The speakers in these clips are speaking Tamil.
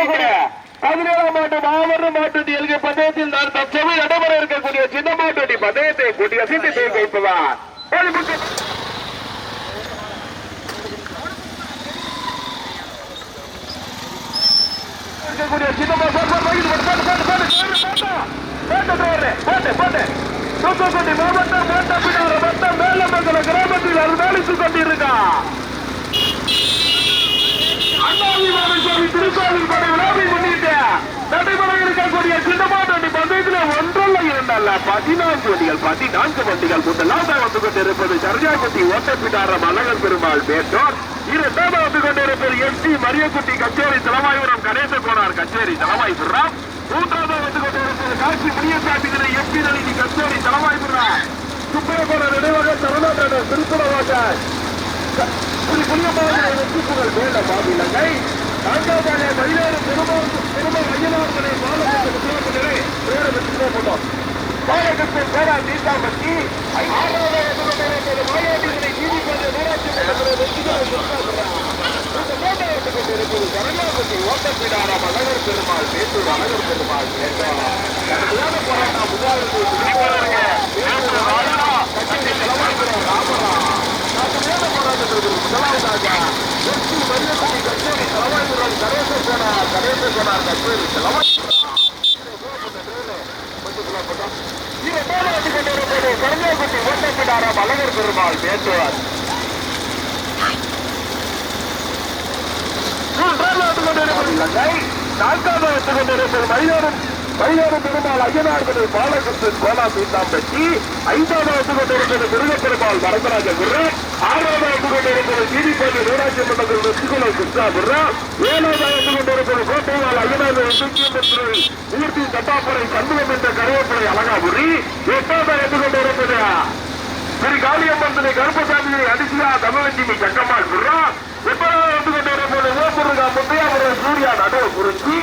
தூத்துக்குடி பதினேழாம் ஆண்டு மாவட்ட மாட்டுட்டி எல்கை பந்தயத்தில் நான் தற்சமயம் நடைபெற இருக்கக்கூடிய சின்ன மாட்டுட்டி பந்தயத்தை கூட்டிய சிந்தி வைப்பவர். இருக்கக்கூடிய தூத்துக்குடி மாவட்டம் மேட்டப்பினார வட்டம் மேலமங்கல கிராமத்தில் கொண்டிருக்கான் திருக்கோவில் படை விழாவை நடைபெற இருக்கக்கூடிய சின்னமாட்டி பந்தயத்தில் ஒன்றல்ல இரண்டல்ல. பதினான்கு வண்டிகள் பதினான்கு வண்டிகள் முதலாவது வந்து கொண்டிருப்பது சரஜாக்குட்டி ஓட்டப்பிடாரம் அழகர் பெருமாள் மேட்டோர். இரண்டாவது வந்து கொண்டிருப்பது எஸ் டி மரியக்குட்டி கச்சேரி தலைவாயுரம் கணேச கோனார் கச்சேரி தலைவாய்புரம். மூன்றாவது வந்து கொண்டிருப்பது காட்சி முனியசாமி திரை எம்பி நளினி கச்சேரி தலைவாய்புரம். சுப்பிரமணிய நினைவக சரணாட்டன திருக்குறவாக ஒரு புண்ணியமான வெற்றிப்புகள் வேண்ட பாபிலங்கை நான்காவது மயிலேறு பெருமாள் பெருமாள் ஐயனார்களை பாலகத்திலே வேற வெற்றிலே போட்டோம் பாலகத்தில் பேரா தீசாம்பட்டி ஆறாவது நீதிபதி ஊராட்சி மன்றத்தில் அழகர் பெருமாள் மேட்டூர் அழகர் பெருமாள் மேட்டூர் போராட்டம் அழகர் பெருமாள் பேசுவார் நான்காவது வந்து மயிலாடும் மயிலாடும் பெருமாள் ஐயனார்களை பாலகிருஷ்ணன் கோலா சீதாம்பட்டி ஐந்தாவது வந்து கொண்டிருப்பது முருகப்பெருமாள் வரதராஜ குரு ஆறாவது வந்து கொண்டிருப்பது நீதிபதி ஊராட்சி மன்றத்தில் வெற்றிகுல கிருஷ்ணா குரு ஏழாவது வந்து கொண்டிருப்பது கோட்டைவாள் ஐயனார் சுக்கியமந்திரி மூர்த்தி தட்டாப்புரை சண்முகம் என்ற கருவேப்பிலை அழகாபுரி எட்டாவது வந்து கொண்டிருப்பது திரு காளியம்மன் கருப்பசாமி அடிசியா தமிழஞ்சிமி சங்கம்மாள் குரு எப்பொழுது வந்து கொண்டிருப்பது ஓமுருகா முத்தையாபுரம் சூர்யா நடுவு குறிச்சி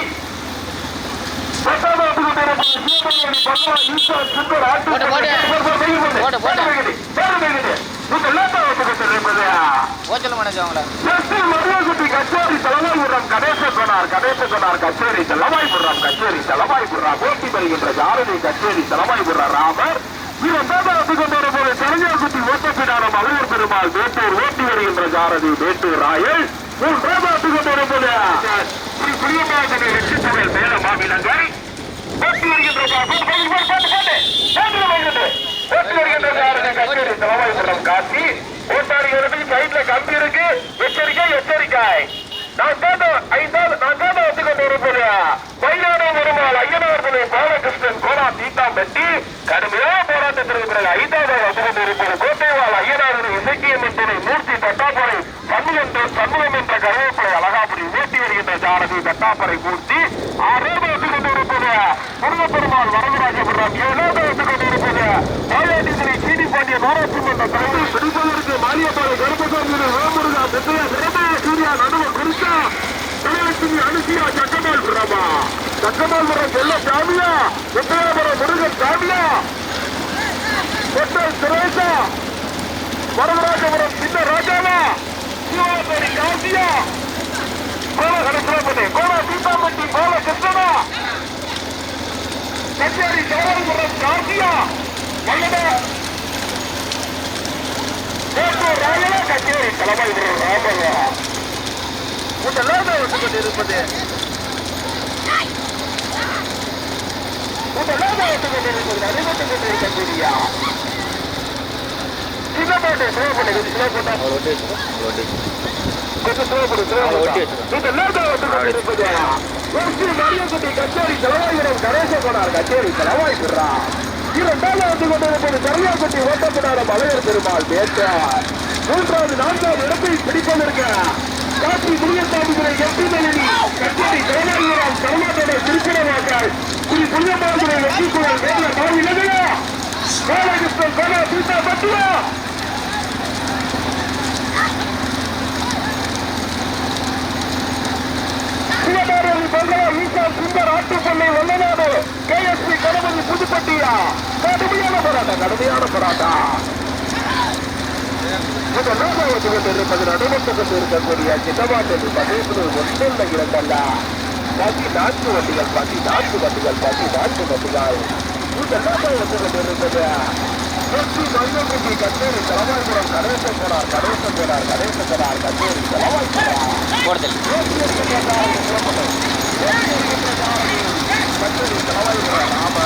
கச்சேரி தலைவாய்புரம் கச்சேரி தலைவாய்புரம் கச்சேரி போட்டி வருகின்ற ஜாரதி கச்சேரி தலைவாய்புரம் ராமர் இரண்டாவது வந்து கொண்டிருப்பது தலைஞாக்குட்டி ஓட்டப்பிடாரம் அழகர் பெருமாள் வேட்டூர் ஓட்டி வருகின்ற ஜாரதி வேட்டூர் ராயல் மூன்றாவது வந்து கொண்டிருப்பது ஸ்ரீ புளியமாதனை வெற்றித்தமிழ் மேல மாவிலங்கை ஓட்டி வருகின்ற ஜா- வருகின்ற காட்சி. ஓட்டாரி கம்பி இருக்கு. எச்சரிக்கை எச்சரிக்கை. நான் கேட்ட ஐந்தாவது நான் கேட்ட வந்து ஒரு போலியா மயிலாடு பெருமாள் ஐயனார்களை பாலகிருஷ்ணன் கோலா தீட்டாம் தீட்டாம்பட்டி கடுமையான போராட்டத்திற்கு பிறகு ஐந்தாவது வந்து கொண்டு கோட்டைவாள் ஐயனாரின் இசைக்கியம்மன் துணை மூர்த்தி தட்டாப்பறை சண்முகம் சண்முகம் என்ற கருவேப்பிலை அழகாபுரி ஊட்டி வருகின்ற ஜானகி தட்டாப்பறை மூர்த்தி ஆறாவது வந்து கொண்டு இருப்பது முருகப்பெருமாள் வரதராஜபுரம் ஏழாவது வந்து கொண்டு இருப்பது மாயாண்டிகளை சீனி பாண்டிய நூறாட்சி மன்ற தலைவர் பிடிப்பதற்கு மானியப்பாறை கருப்பசாமி ராமுருகா முத்தையா சிறப்பாக சூர்யா நடுவர் குறிச்சா தலைவலட்சுமி அனுசியா சக்கமால் பிரமா சக்கமால்புரம் செல்ல சாமியா? முத்தையாபுரம் முருகன் சாமியா? கொட்டல் சுரேஷா? வரதராஜபுரம் சின்ன ராஜாவா? சிவகரி காசியா? கோல கடற்கரை கோல சீதாம்பட்டி கோல கிருஷ்ணனா கச்சேரி சோழபுரம் காசியா? வல்லட. கோட்டூர் ராயலா கச்சேரி தலைமை ராமவா முதலாவது வந்து கொண்டிருப்பது முதலாவது வந்து கொண்டிருப்பது அறிவித்துக் கொண்டிருக்கக்கூடிய சின்னப்பாட்டை சிவப்பட்டை சில போட்டா கொஞ்சம் சிவப்படு சிவப்படு முதலாவது வந்து கச்சேரி தலைவாய்புரம் இரண்டாவது வந்து கொண்டிருப்பது கரியாக்குட்டி ஓட்டப்பிடாரம் அலையர் பெருமாள் பேச்சார் மூன்றாவது நான்காவது இடத்தை பிடிப்பதற்கு காட்சி புளியசாமிகளை எம்பி மணி கச்சேரி கருணாநிதிராம் சரமாட்டோட திருச்சிரவாக்கள் ஸ்ரீ புளியமாதுரை வெற்றிக்குழல் வேலை மாறி இல்லையா பாலகிருஷ்ணன் கோலா சீதா பட்டுவா சிவபாரதி பங்களா ஈசா சுந்தர் ஆட்டுப்பள்ளி வல்லநாடு கேஎஸ்பி கணபதி புதுப்பட்டியா. கடுமையான போராட்டம் கடுமையான போராட்டம். இந்த நாகாவத்து கொண்டு இருப்பது சின்னமாட்டது பதிவு ஒன்றில் இரண்டல்ல பதி வண்டிகள் பதி வண்டிகள் பதி வண்டிகள் இந்த நாகாவத்து கொண்டு இருப்பது கொச்சி கச்சேரி தலைவாய்புரம் கணேசன் போனார் கணேசன் போனார் கணேசன் போனார் கச்சேரி கச்சேரி ஆமா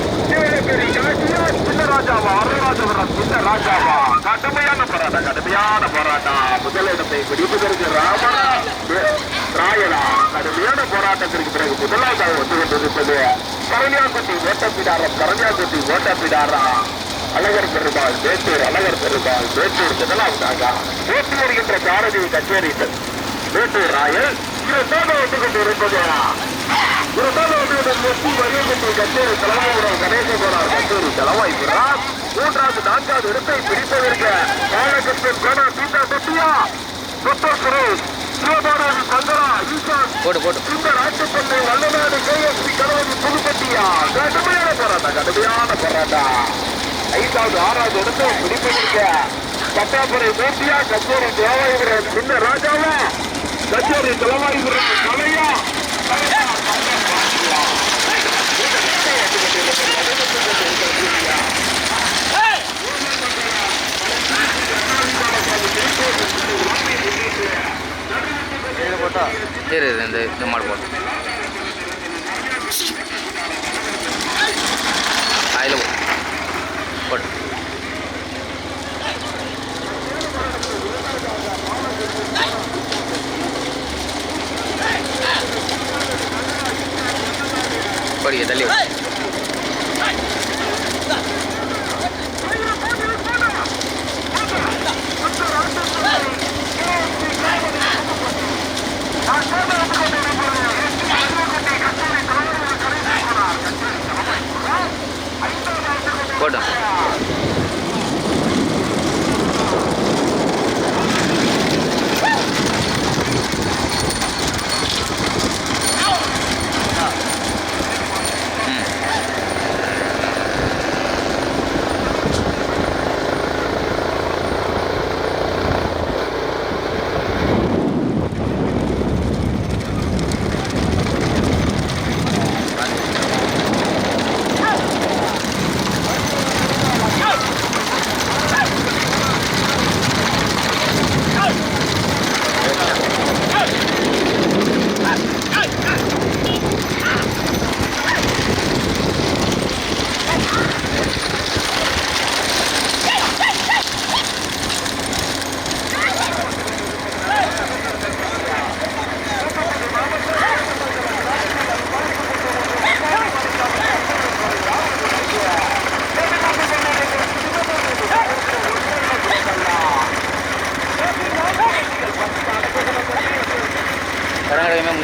கடுமையான போராட்டம் கடுமையான போராட்டம் முதலிடத்தை பிடிப்பதற்கு ராமனா ராயலா கடுமையான போராட்டத்திற்கு பிறகு முதலாவதாக வந்து கொண்டிருப்பது கரணியாக்குட்டி ஓட்டப்பிடாரம் கரணியாக்குட்டி ஓட்டப்பிடாரம் அழகர் பெருமாள் வேட்டூர் அழகர் பெருமாள் வேட்டூர் முதலாவதாக ஓட்டி வருகின்ற சாரதி கச்சேரி வேட்டூர் ராயல் இரண்டாவது வந்து கொண்டிருப்பது இரண்டாவது வந்து மூன்றாவது நான்காவது இடத்தை பிடிப்பதற்கு பாலகிருஷ்ணன் கோடா சீதா தொட்டியா புத்தர் சுரேஷ் சிவபாரதி சந்திரா ஈசான் இந்த நாட்டுப்பள்ளி வல்லநாடு கேஎஸ்பி கணவதி புதுப்பட்டியா கடுமையான போராட்டம் கடுமையான போராட்டம் ஐந்தாவது ஆறாவது இடத்தை பிடிப்பதற்கு பட்டாப்புரை மூர்த்தியா கச்சேரி தேவாயுபுரம் சின்ன ராஜாவா கச்சேரி தலைவாயுபுரம் கலையா கலையா, கலையா. இந்த இந்த மாடு போட்டு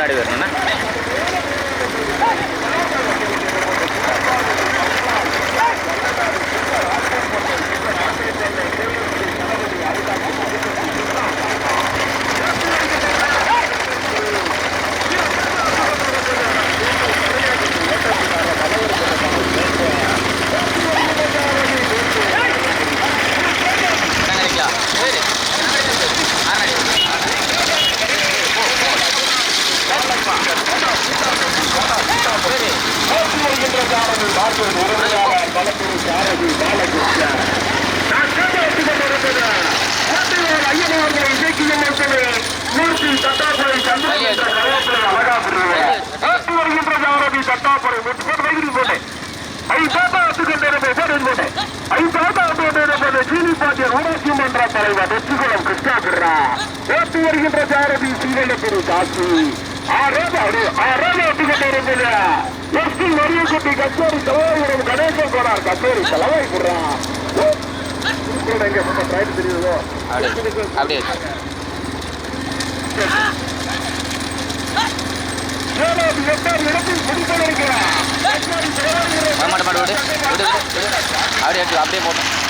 ಗಾಡಿ ಬೇರೆ முட்டு போட்டு வைக்கிறீங்க போட்டு ஐ தாத்தா வந்துகின்ற போட்டு ஐ தாத்தா வந்துகின்ற ஜீனி பாண்டியர் ஊராட்சி மன்ற தலைவர் வெற்றிகுளம் கிருஷ்ணாபுரா. ஓட்டு வருகின்ற சாரதி சீவனபுரி காசி. ஆறாவது ஆறாவது வந்துகின்ற எஸ்டி வரியக்குட்டி கச்சேரி தலைவரும் கணேசன் போனார் கச்சேரி தலைவை போடுறான் அப்படியே அப்படியே. ஏழாவது எட்டாவது விடு விடு விடு அப்படியே அப்படியே போட்டோம்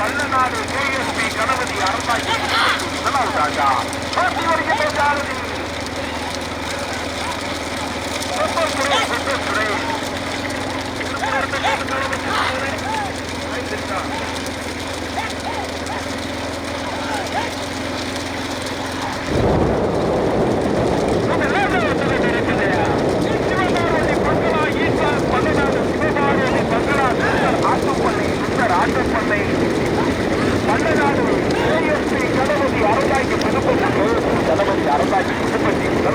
வல்லநாடு கேஎஸ்பி கணபதி அரசாங்கி முதலாவதாக போட்டி வருகின்ற சாரதி வெப்பத்துறை வெப்பத்துறை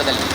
போட்டு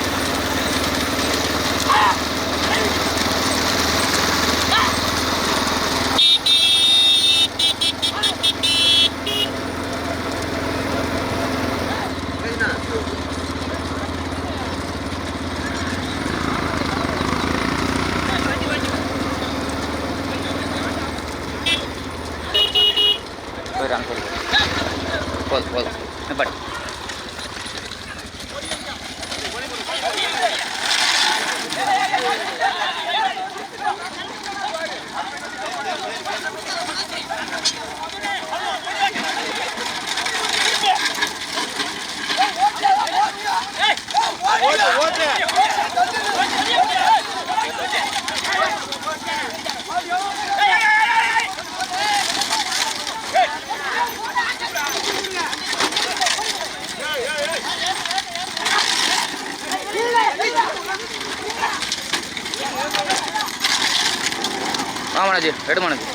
ஆ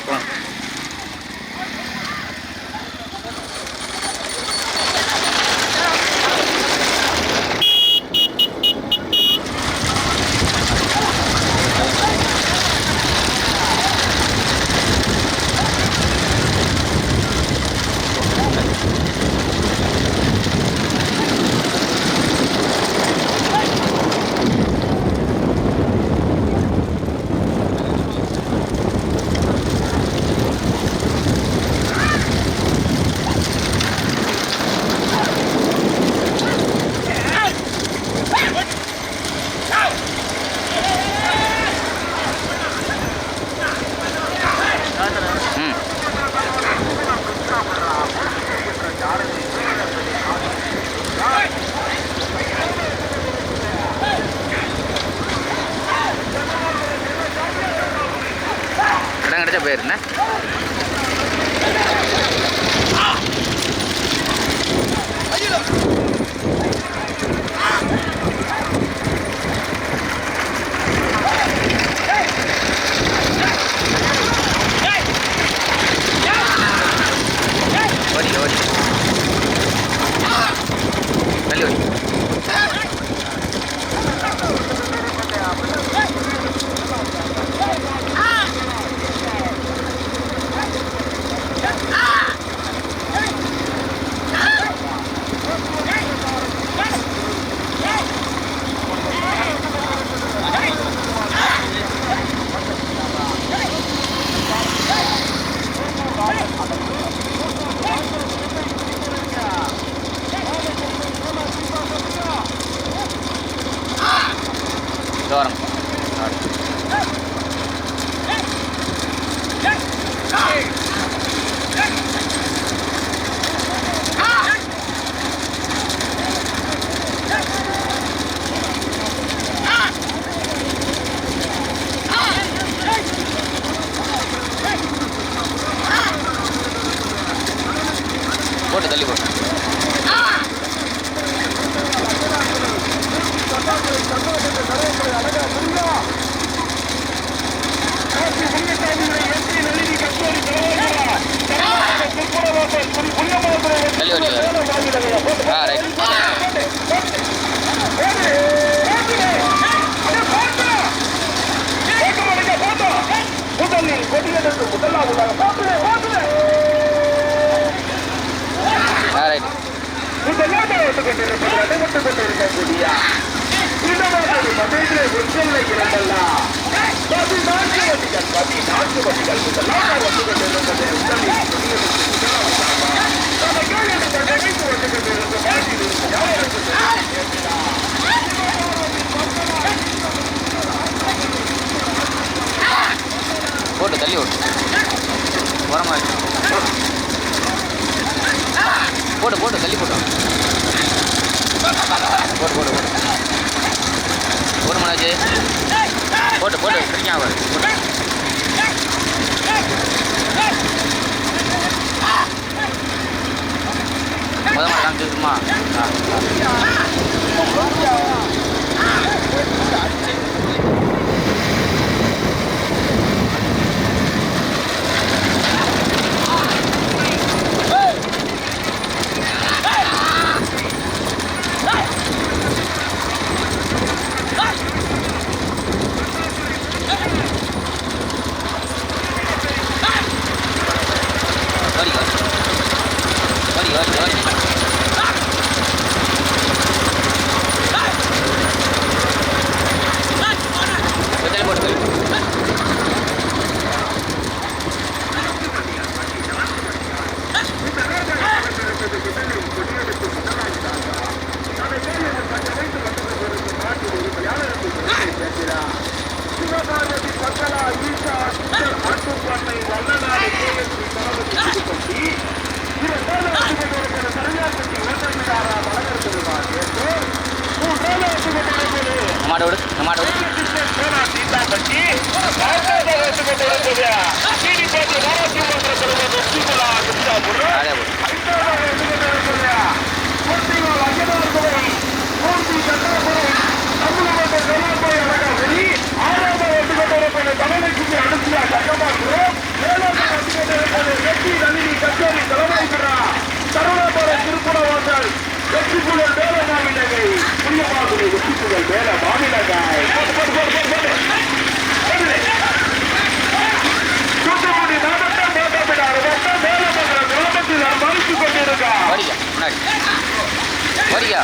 ஐயா.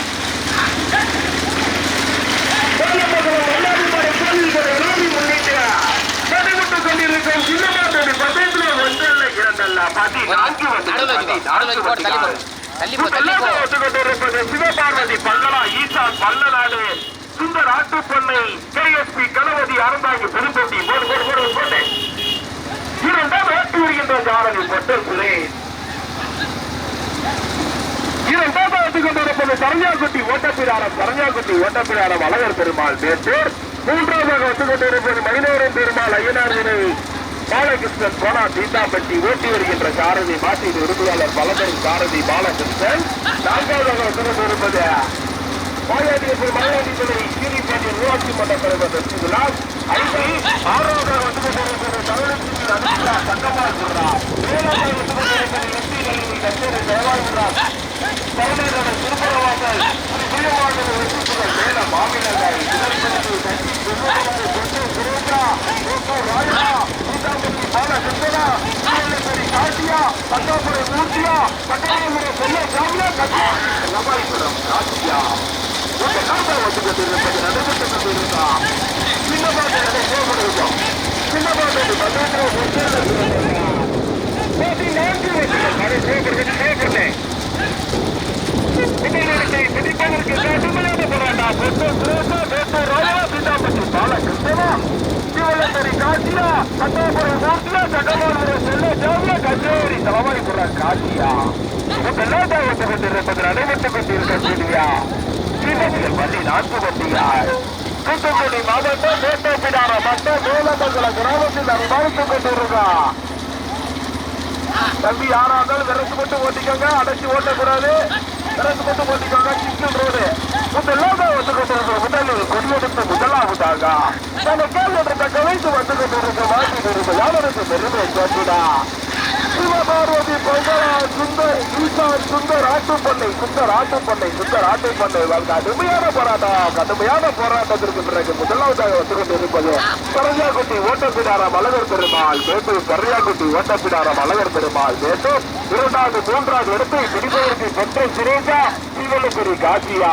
சிவபார்வதி பங்களா ஈசா Pallanadu Sundar ஆட்டுப்பண்ணை K S P Ganapathi Aranthangi Pudupatti சரஞ்சாக்குட்டி Ottapidaram சரஞ்சாக்குட்டி ஓட்டப்பிடாரம் அழகர் பெருமாள் மேட்டூர். மூன்றாவதாக வந்து கொண்டிருப்பது மனிதவரம் பெருமாள் ஐயனார் இணைவு பாலகிருஷ்ணன் கோனா தீட்டாப்பட்டி ஓட்டி வருகின்ற சாரதி மாட்டின் உறுப்பினர் பலதரும் சாரதி பாலகிருஷ்ணன். நான்காவதாக வந்து கொண்டிருப்பது மயிலாடி மயிலாடி துணை சீரிப்பாண்டியன் மன்ற தலைவர் விலாஸ் பட்டாபுரம் மூர்த்தியா பட்டாபுரம் செல்ல சாமி காசியா கல்லாதாயத்தை கொண்டிருப்பது நடைபெற்றுக் கொண்டிருக்கக்கூடியா சீனத்தில் பள்ளி நான்கு பள்ளியாய் தூத்துக்குடி மாவட்டம் மேட்டோப்பிடார மக்கள் மேலமங்கல கிராமத்தில் அனுபவித்துக் கொண்டிருக்கிறார் தம்பி யாரா இருந்தாலும் விரசு போட்டு ஓட்டிக்கோங்க அடைச்சி ஓட்டக்கூடாது. விரசு போட்டு ஓட்டிக்கோங்க சிக்கல் ரோடு முதலாக வந்து முதல் முதலில் கொடியெடுத்து முதலாவதாக நம்ம கேள்வி கலைத்து வந்து கொண்டிருக்க வாய்ப்பு இருக்க யாருக்கு பெருமை கேட்டுடா சிவபார்வதி பொங்கலா சுந்தர் ஈசா சுந்தர் ஆட்டுப்பண்ணை சுந்தர் ஆட்டுப்பண்ணை சுந்தர் ஆட்டுப்பண்ணை கடுமையான போராட்டம் கடுமையான போராட்டத்திற்கு பிறகு முதலாவதாக வந்து கொண்டிருப்பது கரையாக்குட்டி ஓட்டப்பிடாரம் அழகர் பெருமாள் மேட்டூர் கரையாக்குட்டி ஓட்டப்பிடாரம் அழகர் பெருமாள் மேட்டூர் இரண்டாவது மூன்றாவது இடத்தை பிடிப்பதற்கு பெற்ற சுரேஷா சீவலபுரி காசியா.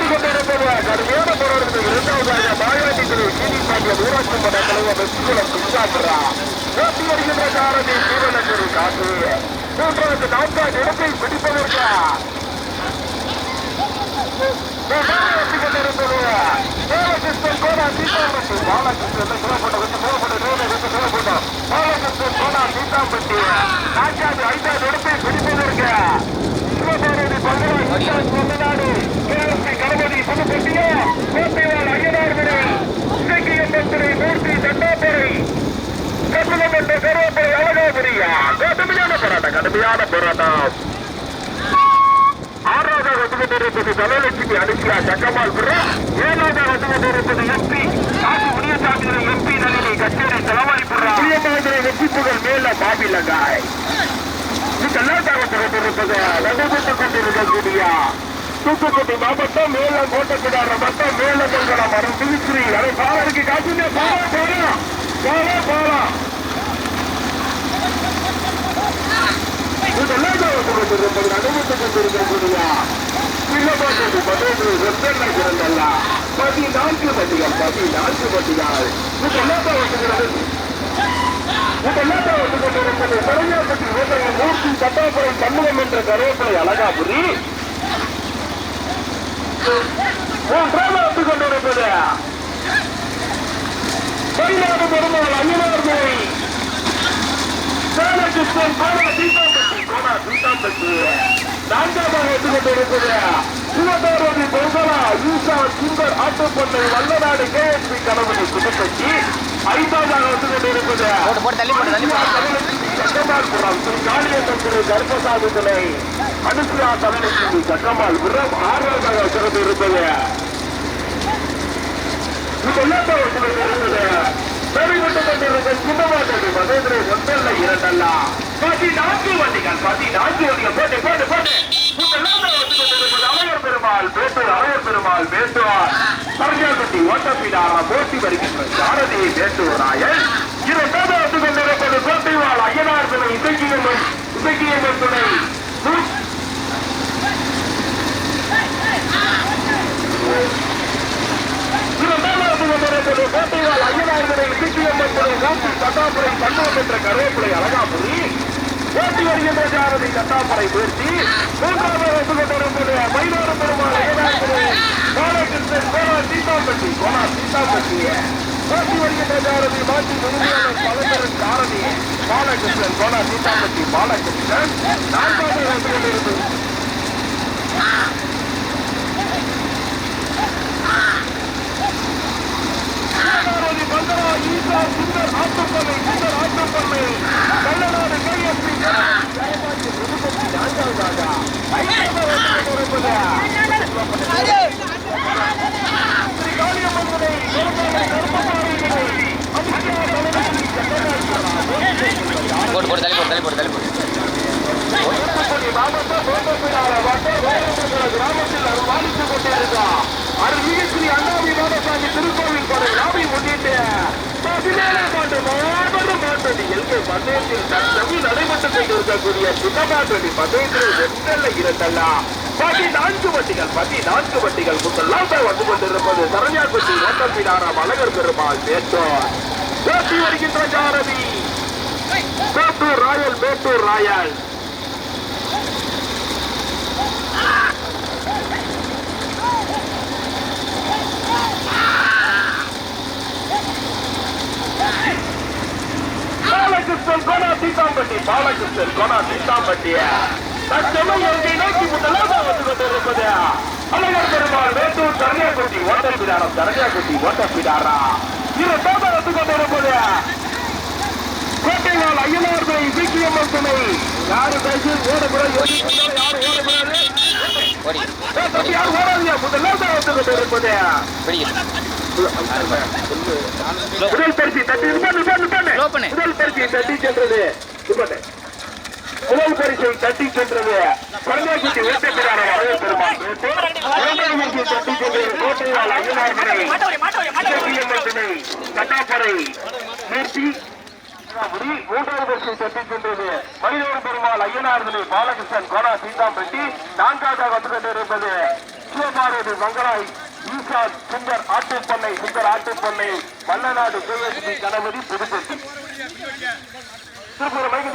தலவாய்புர காசியா மூன்றாவது நான்காவது இடத்தை பிடிப்பதற்கு கடுமையான போராட்டம் ஆறாவதாக வந்து கொண்டிருப்பது தனலட்சுமி அனுப்பியா சக்கமால் புற ஏழாவதாக வந்து கொண்டிருப்பது எம்பி காசி முனியசாமி எம்பி நளினி கச்சேரி தலைவாரி புற பிரியமாதிரி வெற்றி புகழ் மேல பாபிலங்காய். இதெல்லாம் வந்து கொண்டிருப்பது நடைபெற்றுக் கொண்டிருக்கக்கூடிய தூத்துக்குடி மாவட்டம் மேலம் கோட்டப்பிடார மட்டம் மேலமங்கலம் மரம். திருச்சி அதை பாலருக்கு காசுங்க பாலா பாலா பாலா பாலா. இதெல்லாம் கொண்டிருக்கக்கூடிய பிள்ளப்பாட்டு பதினொன்று வெப்பெண்ணை பிறந்தல்ல பதினான்கு பட்டிகள் பதினான்கு பட்டிகள். இதெல்லாம் தான் வந்துகிறது இதெல்லாம் கொண்டிருப்பது ஓட்டையில் மூர்த்தி சண்முகம் என்ற அழகாபுரி. மூன்றாவது வந்து கொண்டிருப்பது. மயிலாடு பெருமாள் ஐயனார் கோவை சேலகிருஷ்ணன் கோணா சீதாம்பட்டி கோணா சீதாம்பட்டி நான்காவது வந்து கொண்டிருப்பது. சிவபார்வதி பொங்கலா ஈசா சுந்தர் ஆட்டுப்பண்ணை வல்லநாடு கேஎஸ்பி கணவனை குடும்பத்தி ஐந்தாவதாக வந்து கொண்டிருப்பது. போட்டு போட்டு தள்ளி போட்டு தள்ளி போட்டு. சக்கமால்புரம் ஸ்ரீ காளியம்மன் திரு கருப்பசாமி துணை அனுசுயா சட்டமால் சக்கமால்புரம் ஆறாவதாக சிறப்பு இருப்பது இதெல்லாம் தான் வந்து கொண்டிருப்பது பெருமிட்டு கொண்டிருக்க சின்னமாட்டது இரண்டல்ல பதினான்கு வண்டிகள் பதினான்கு வண்டிகள் போட்டு போட்டு போட்டு இதெல்லாம் பெருமாள் பேட்டூர் அழகர் பெருமாள் பேட்டுவார் சரஜாபட்டி ஓட்டப்பிடாரா போட்டி வருகின்ற சாரதி பேட்டூர் நாயன் இரண்டாவது கொண்டிருப்பது கோட்டைவாள் ஐயனார் துணை இசைக்கியம்மன் இசைக்கியம்மன் துணை நூ- இரண்டாவது வந்து கொண்டிருப்பது கோட்டைவாள் சண்முகம் என்ற கருவேப்பிலை அழகாபுரி ஓட்டி வருகின்ற ஜாரதி தட்டாப்படை பேசி மூன்றாவது வந்து கொண்டிருப்பது மயிலாடு பெருமாள் ஐயனார் துணை பாலகிருஷ்ணன் கோலா சீதாம்பட்டி கோலா சீதாம்பட்டி ஓட்டி வருகின்ற ஜாரதி மாற்றி முழுமையான பலதரன் ஜாரதி பாலகிருஷ்ணன் கோலா சீதாம்பட்டி பாலகிருஷ்ணன் நான்காவது வந்து சிவகாரதி போட்டு தள்ளி போட்டு தள்ளி போட்டு. ஆட்டுப்பள்ளை கள்ளநாடு கையெழுத்தி நான்காவதாக ஐந்தாவது அருள்மிகு ஸ்ரீ அண்ணாமலை மாதாசாமி திருக்கோவில் கொண்ட விழாவை முன்னிட்டு பதினேழாம் ஆண்டு மாபெரும் மாற்றடி எல்கை பந்தயத்தில் தற்சமயம் நடைபெற்றுக் கொண்டிருக்கக்கூடிய சுகமாற்றடி பந்தயத்தில் எந்தல்ல இருந்தெல்லாம் பதினான்கு வட்டிகள் பதினான்கு வட்டிகள் முதலாம் வந்து கொண்டிருப்பது சரண்யாக்குச்சி ஓட்டம் பிடாராம் மலகர் பெருமாள் மேட்டோர். பேசி வருகின்ற ஜாரதி மேட்டூர் ராயல் பேட்டூர் ராயல். பாலகிருஷ்ணன் கோனா சீதாம்பட்டி பாலகிருஷ்ணன் கோனா சீதாம்பட்டி தற்சமயம் எங்கை நோக்கி முதலாக வந்து கொண்டிருப்பது. அழகர் பெருமாள் வேட்டூர் தரணியாக்குட்டி ஓட்டப்பிடாரம் தரணியாக்குட்டி ஓட்டப்பிடாரா இரண்டாவது வந்து கொண்டிருப்பது. கோட்டைவால் ஐயனார் துணை சீக்கியம்மன் துணை யாரு பேசி ஓடக்கூடாது. யாரு ஓடக்கூடாது யாரு ஓடாதீங்க முதலாவது வந்து கொண்டிருப்பது. முதல் பரிசு தட்டி. முதல் பரிசை தட்டி சென்றது. முதல் பரிசை தட்டி சென்றது குழந்தைக்குட்டி வரவேற் பெருமாள் இரண்டாவது பரிசை தட்டி சென்றது கோட்டையால் துணை கட்டாப்பறை மூர்த்தி மூன்றாவது பரிசை தட்டி சென்றது மயிலூர் பெருமாள் ஐயனார் துணை பாலகிருஷ்ணன் கோணா சீதாம்பட்டி. நான்காவதாக வந்து கொண்டிருப்பது சிவபாரதி மங்களாய். ஈசான் சுந்தர் ஆட்டுப்பண்ணை சுந்தர் ஆட்டுப்பண்ணை மல்லநாடு கேஎஸ்பி கணபதி புதுப்பட்டி திருப்பூர் மைக்கு